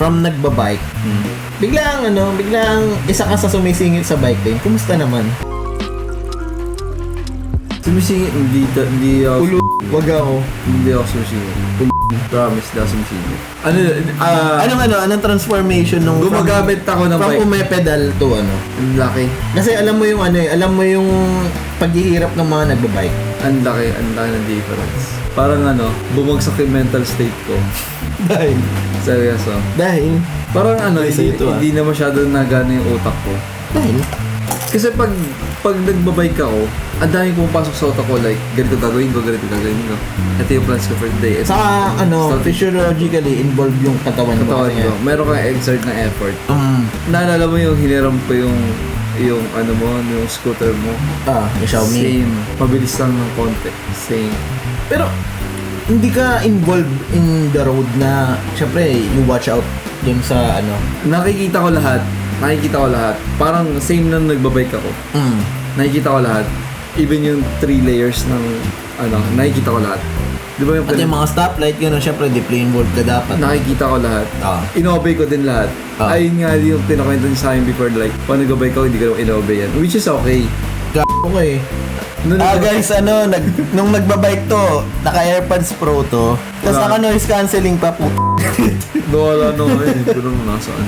from nagbabike, Hmm. biglang ano, biglang isa ka sa sumisingit sa bike lane. Kumusta naman? Sumisingit, hindi, ta- hindi ako, Ulo, wag ako. hindi ako sumisingit. Promise, hindi ako sumisingit. Ano, ah, Anong ano, anong transformation nung gumagamit ako ng from, from bike. umepedal to ano? Ang laki. Kasi alam mo yung ano eh, alam mo yung paghihirap ng mga nagbabike. Ang laki, ang laki ng difference. Parang ano, bumagsak yung mental state ko. Dahil, Seryoso. dahil, Parang ano, Ay, hindi, sa'yo to, ah. hindi na masyado nagana yung utak ko. dahil, Kasi pag pag nagbabike ako, ang dami pumapasok sa utak ko like, ganito gagawin ko, ganito gagawin ko. Ito yung plans ko for the day. Ito sa ano, Start- physiologically involved yung katawan mo. katawan kasi ko. Meron kang exert na effort. Um, Naalala mo yung hiniram ko yung yung ano mo, yung scooter mo. ah, yung Xiaomi. Same. Mabilis lang ng konti. Same. Pero, hindi ka involved in the road na, syempre, you watch out dun sa ano. Nakikita ko lahat. Nakikita ko lahat. Parang same na nagbabike ako. Mm. Nakikita ko lahat. Even yung three layers ng ano, nakikita ko lahat. Di ba yung, At yung mga stoplight, gano'n, syempre, deeply involved ka dapat. nakikita ko lahat. Ah. Inobey ko din lahat. Ah. Ayun nga yung pinakwento niya sa akin before like, pag nag-obey ka, hindi ka naman inobey yan. Which is okay. Gago ka eh. Ah guys, ano, nag, nung nagbabike to, naka-AirPods Pro to, tapos Wala. naka-noise cancelling pa po. Nawala na ako eh. Hindi naman nasaan.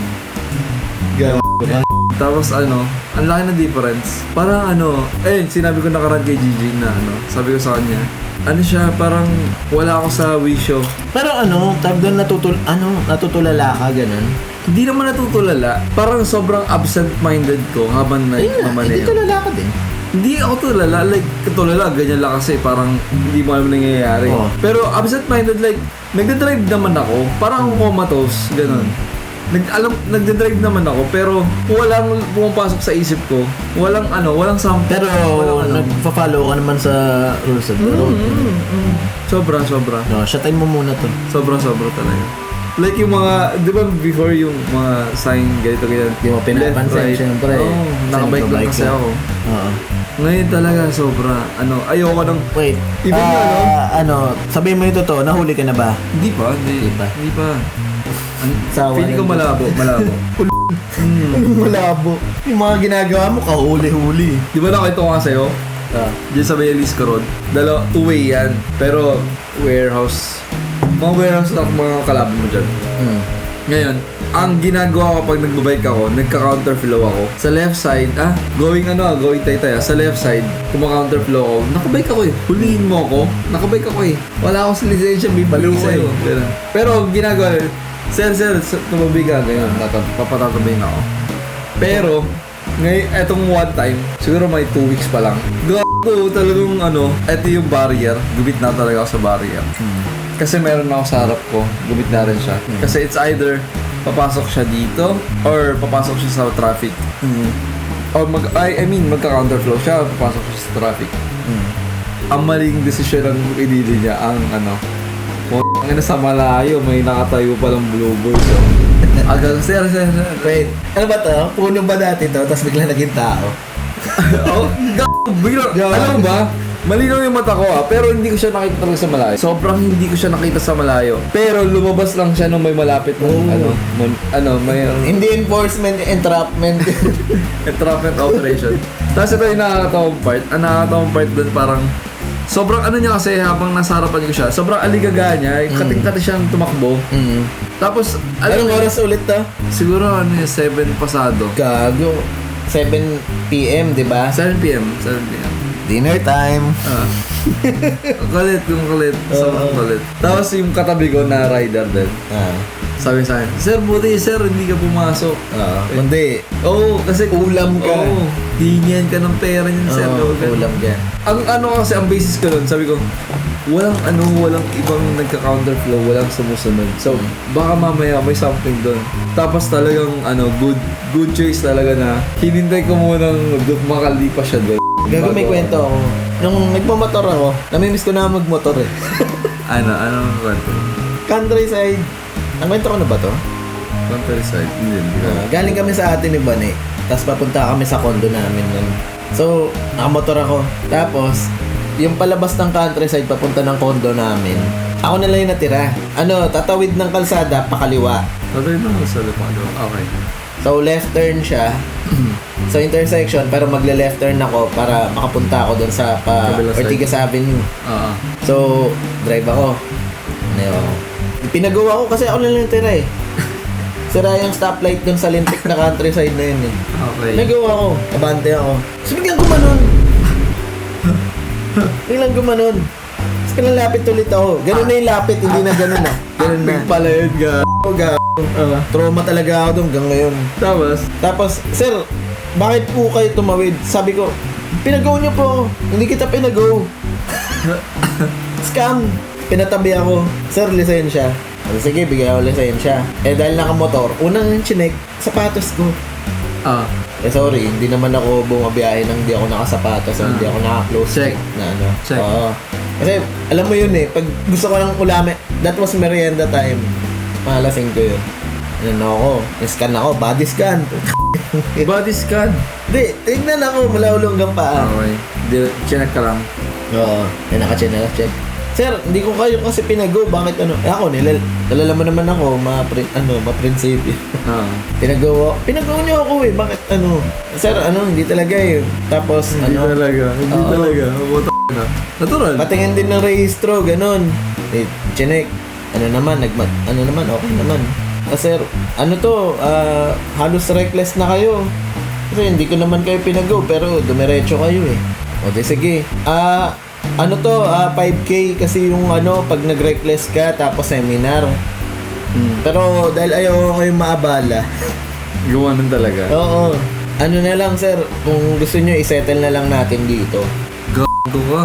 Tapos ano, ang laki ng difference. Parang ano, eh, sinabi ko nakaraan kay Gigi na ano, sabi ko sa kanya, ano siya, parang wala ako sa wisyo. Pero ano, tawag doon natutul, ano, natutulala ka, ganun. Hindi naman natutulala. Parang sobrang absent-minded ko habang Ayun nga, hindi nagmamaneho. tulala ka din. Hindi ako tulala. Like, tulala, ganyan lang kasi parang hindi mo alam nangyayari. Oo. Pero absent-minded, like, nagdadrive naman ako. Parang comatose, ganun. Nag, alam, nagdadrive naman ako, pero walang pumapasok sa isip ko. Walang ano, walang something. Pero walang ano. nagpa-follow ka naman sa rules of the road. Mm, mm. Sobra, sobra. No, shatain mo muna to. Sobra, sobra talaga. Like yung mga, di ba before yung mga sign, ganito, ganyan. Di mo pinapansin, syempre. Oo, nakabike lang kasi ka. ako. Oo. Ngayon talaga, sobra. Ano, ayoko nang, Wait, Even yung ano? ano, sabihin mo yung totoo, nahuli ka na ba? Hindi pa, hindi. Hindi pa. Hindi pa. Ang, Sawa feeling ko malabo, malabo. hmm. Malabo. Yung mga ginagawa mo, kahuli-huli. Di ba nakita ko nga sa'yo? Ah. Diyan sa Bayalisco Road. Dalawa, two-way yan. Pero, warehouse. Mga warehouse lang mga kalaban mo dyan. Mm. Ngayon, ang ginagawa ko pag nagbabike ako, nagka-counter flow ako. Sa left side, ah, going ano, ah, going tay-tay ah. Sa left side, kumaka-counter flow ako. Nakabike ako eh. Huliin mo ako. Nakabike ako eh. Wala akong lisensya, bibili Baliw sa'yo. Pero ang ginagawa, sir, sir, sir, tumabi ka. Ganyan, tata- papatatabihin ako. Pero, ngayon, etong one time, siguro may two weeks pa lang. Gago, talagang ano, eto yung barrier. Gubit na talaga ako sa barrier. Kasi meron ako sa harap ko, gumit na rin siya. Kasi it's either papasok siya dito or papasok siya sa traffic. Mm. Or mag I, I mean magka-counterflow siya, papasok siya sa traffic. Mm. Ang maling desisyon ang inili niya ang ano, ang ina sa malayo, may nakatayo palang blue boy. So, aga, sir, sir, sir. Wait, ano ba to? Puno ba dati to? Tapos bigla naging tao? oh, gago, bigla, alam mo ba? Malinaw yung mata ko ah, pero hindi ko siya nakita talaga sa malayo. Sobrang hindi ko siya nakita sa malayo. Pero lumabas lang siya nung may malapit ng Oh. ano, mon, ano, may Hindi enforcement, entrapment. entrapment operation. Tapos ito yung nakakatawang part. Ang nakakatawang part doon parang sobrang ano niya kasi habang nasa harapan ko siya, sobrang aligaga niya, kating-kati siyang tumakbo. mm. Tapos, alam Anong mo, oras ulit to? siguro ano yun, 7 pasado. Gago. 7 p.m., di ba? 7 p.m. 7 p.m. Dinner time. Ah. Kulit, yung kulit. Sobrang kulit. Tapos yung katabi ko na rider din. Ah. Sabi sa akin, Sir, buti sir, hindi ka pumasok. Ah. Kundi, Oo, oh, kasi Ulam ka. Oo, hingihan ka ng pera niyan, sir. oh, Huwag ka- ulam ka. Ang ano kasi, ang basis ko nun, sabi ko, walang ano, walang ibang nagka-counterflow, walang sumusunod. So, baka mamaya may something doon. Tapos talagang, ano, good good choice talaga na hinintay ko munang makalipas siya doon. Gago may kwento ako. Nung nagmamotor ako, namimiss ko na magmotor eh. Ano, ano ang kwento? Countryside. Ang kwento ko na ba to? Countryside? Hindi, hindi ko. Ah, galing kami sa atin ni Bane. Tapos papunta kami sa condo namin nun. So, nakamotor ako. Tapos, yung palabas ng countryside papunta ng condo namin, Ako na lang yung natira. Ano, tatawid ng kalsada, pakaliwa. Tatay na sa Lupalo. Okay. So, left turn siya. sa intersection, pero magle-left turn ako para makapunta ako doon sa pa Kabilang side. Ortigas Avenue. Ah. So, drive ako. Ano. Pinagawa ko kasi ako na lang tira eh. Sira yung stoplight doon sa lintik na countryside na yun eh. Okay. Nagawa ko. Abante ako. So, biglang gumanon. biglang gumanon. Tapos pinalapit ulit ako. Ganun na yung lapit, hindi na ganun ah. Ganun na. Big pala yun, ga. Ga- Ah. Trauma talaga ako doon hanggang ngayon. Tapos, Tapos, sir, bakit po kayo tumawid? Sabi ko, pinagaw niyo po. Hindi kita pinagaw. Scam. Pinatabi ako. Sir, lisensya. Sabi, Sige, bigyan ako lisensya. Eh, dahil nakamotor, unang chinek, sapatos ko. ah. Eh, sorry, hindi naman ako bumabiyahe nang hindi ako nakasapatos o hindi ako naka-close Check. na ano. Check. Oo. Kasi, alam mo yun eh, pag gusto ko ng ulamin, that was merienda time. Mahalasing ko yun. Ano ako, scan ako, body scan. Body scan. Hindi, tignan ako, mula ulo hanggang paa. Okay. Di, chinek ka lang. Oo, may naka-check, naka-check. Sir, hindi ko kayo kasi pinago. Bakit ano? Eh ako, nilal nalala mo naman ako, ma ano, ma-prinsipyo. Ah. Pinagawa. Pinagawa niyo ako eh. Bakit ano? Sir, ano, hindi talaga eh. Tapos, Hindi ano, talaga. Hindi Oo. talaga. Puta na. Natural. patingin din ng rehistro, ganun. Eh, chinek. Ano naman, nagmat, ano naman, okay naman. Ah, sir, ano to, ah, halos reckless na kayo. Kasi hindi ko naman kayo pinagaw, pero dumiretso kayo eh. O di sige. Ah, ano to, ah, 5K kasi yung ano, pag nag-reckless ka, tapos seminar. Hmm. Pero dahil ayaw ko kayong maabala, Gumanon talaga. oo. Ano na lang sir, kung gusto nyo, isettle na lang natin dito. Gago ka.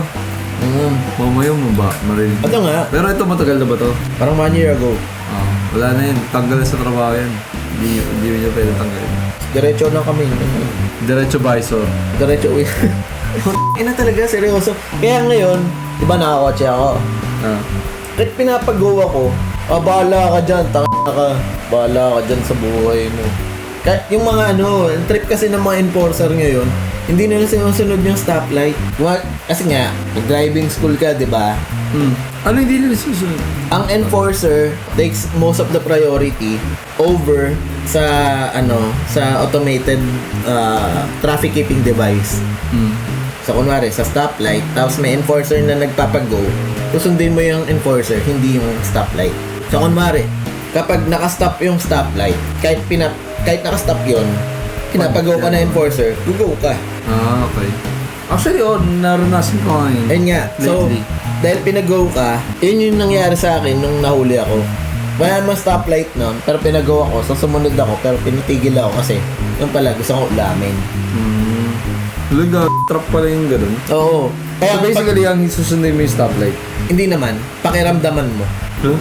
Mm. Mamaya mo ba? Marinig. Ito nga, Pero ito matagal na ba to? parang one year ago. Ah, wala na yun. Tanggal na sa trabaho yan. Hindi, hindi nyo pwede tanggalin. Diretso na kami. Diretso visor. Diretso uwi. Ina talaga, seryoso. Kaya ngayon, di ba nakakotse ako? Ah. Kahit pinapagawa ko, ah, bahala ka dyan, taka ka. Bahala ka dyan sa buhay mo. Kahit yung mga ano, ang trip kasi ng mga enforcer ngayon, hindi nila sinusunod yung stoplight. Wa- Kasi nga, driving school ka, di ba? Hmm. Ano hindi nila susunod? Ang enforcer takes most of the priority over sa ano sa automated uh, traffic keeping device. Hmm. So, kunwari, sa stoplight, tapos may enforcer na nagpapago, susundin mo yung enforcer, hindi yung stoplight. So, kunwari, kapag nakastop yung stoplight, kahit, pinap kahit nakastop yun, pinapagaw ka na enforcer, gugo ka. Ah, okay. Actually, oh, naranasan ko nga yun. Ayun nga, so, Lately. dahil pinagaw ka, yun yung nangyari sa akin nung nahuli ako. Wala naman stoplight nun, pero pinagaw ako, so sumunod ako, pero pinitigil ako kasi, yung pala, gusto ko ulamin. Hmm. Luga, trap pala yung ganun. Oo. Kaya so pag- basically, ang susundin mo yung stoplight. hindi naman, pakiramdaman mo. Huh?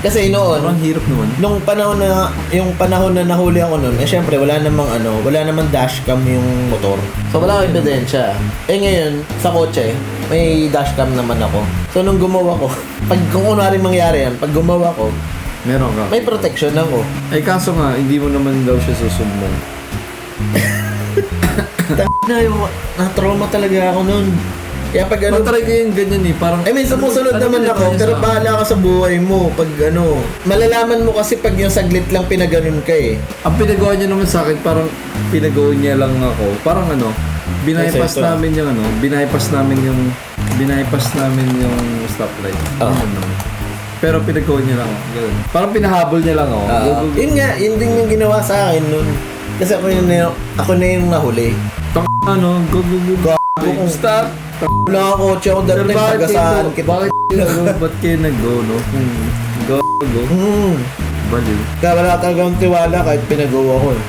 Kasi noon, Parang hirap naman. nung panahon na yung panahon na nahuli ako noon, eh syempre wala namang ano, wala namang dashcam yung motor. So wala akong ebidensya. Eh ngayon, sa kotse, may dashcam naman ako. So nung gumawa ko, pag kung kunwari mangyari yan, pag gumawa ko, Meron ka. may protection ako. Ay, kaso nga, hindi mo naman daw siya susumbong. na yung na-trauma talaga ako noon. Kaya pag ano, Matry ko yung ganyan eh. Parang, I mean, sumusunod Ano- naman ako, pero bahala ka sa buhay mo. Pag ano, malalaman mo kasi pag yung saglit lang pinaganon ka eh. Ang pinagawa niya naman sa akin, parang pinagawa niya lang ako. Parang ano, binaypass Respeto. namin yung ano, binaypass namin yung, binaypass namin yung stoplight. Naman. Pero pinagawa niya lang ako. Ganun. Parang pinahabol niya lang ako. Go, go, go. yun nga, yun din yung ginawa sa akin noon. Kasi ako yun ako na yung nahuli. Tang ano, go, go, go. Kung Stop! Wala ako kotse ako time, bakit tagasaan kayo- kita. Bakit ba't kayo nag-go, no? Go, go, Hmm. baliw. Kaya wala talagang tiwala kahit pinagawa ko eh.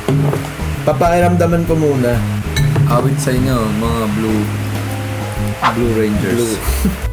Papakiramdaman ko muna. Awit sa inyo, mga blue, blue rangers. Blue.